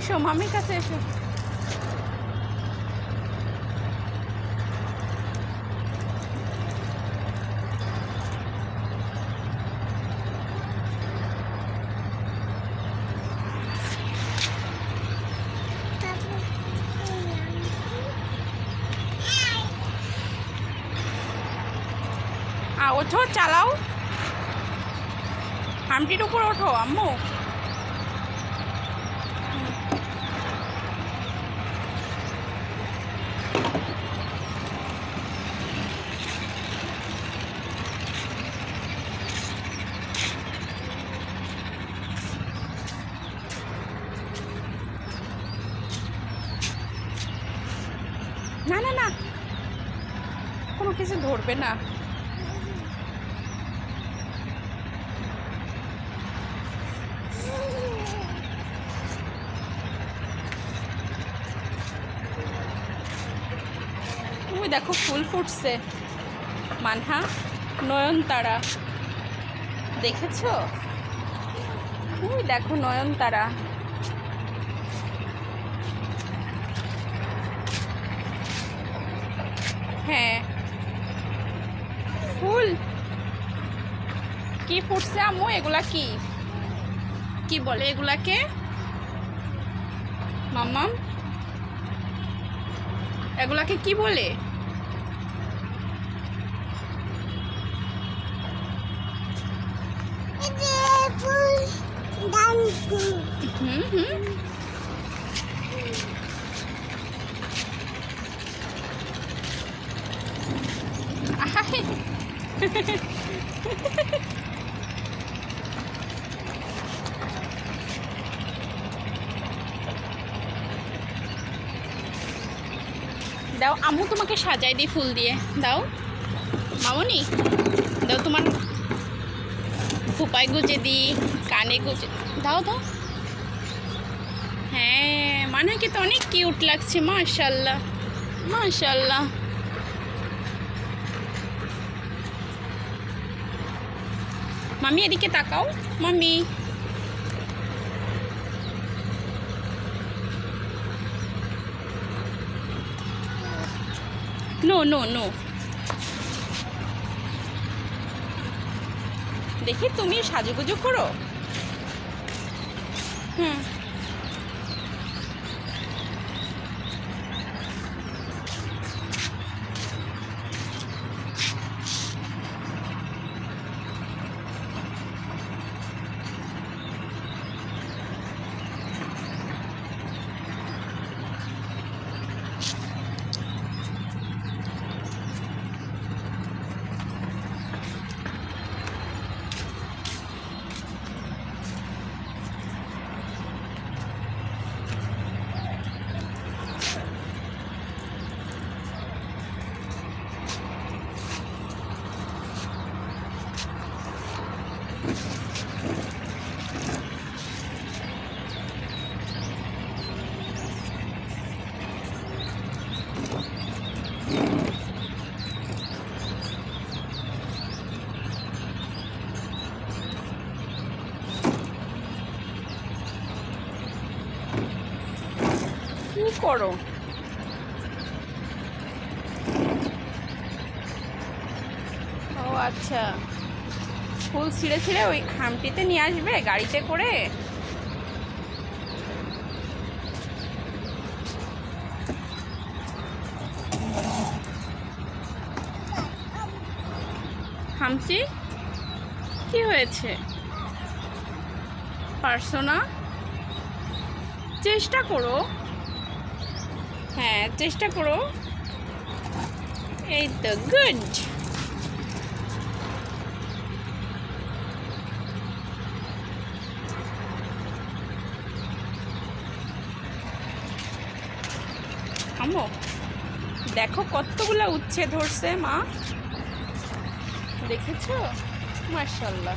এসো মামির কাছে এসো। ওঠো চালাও। হামটির উপর ওঠো আম্মু। না না না। কোনো কিছু ধরবে না। ওই দেখো, ফুল ফুটছে। মানহা, নয়নতারা। দেখেছ? ওই দেখো নয়নতারা। হ্যাঁ। ফুল। কি ফুটছে আম্মু? এগুলা কি? কি বলে এগুলাকে? মাম্মাম? এগুলাকে কি বলে? হুম হুম। দাও আমু তোমাকে সাজাই দিই ফুল দিয়ে। দাও। মামনি, দাও তোমার ফুপায় গুজে দিই, কানে গুজে দাও দাও। হ্যাঁ মানে কি তো অনেক কিউট লাগছে, মাশাল্লাহ মাশাল্লাহ। মামি এদিকে তাকাও। মামি। No no no. দেখি তুমি সাজুগুজু করো। হুম। করো। ও আচ্ছা। ফুল ছিঁড়ে ছিঁড়ে ওই খামটিতে নিয়ে আসবে গাড়িতে করে? হামচি কি হয়েছে? পারছ না? চেষ্টা করো। হ্যাঁ চেষ্টা করো। এই তো গুড থামো। দেখো কতগুলো উচ্ছে ধরছে মা। দেখেছ? মার্শাল্লাহ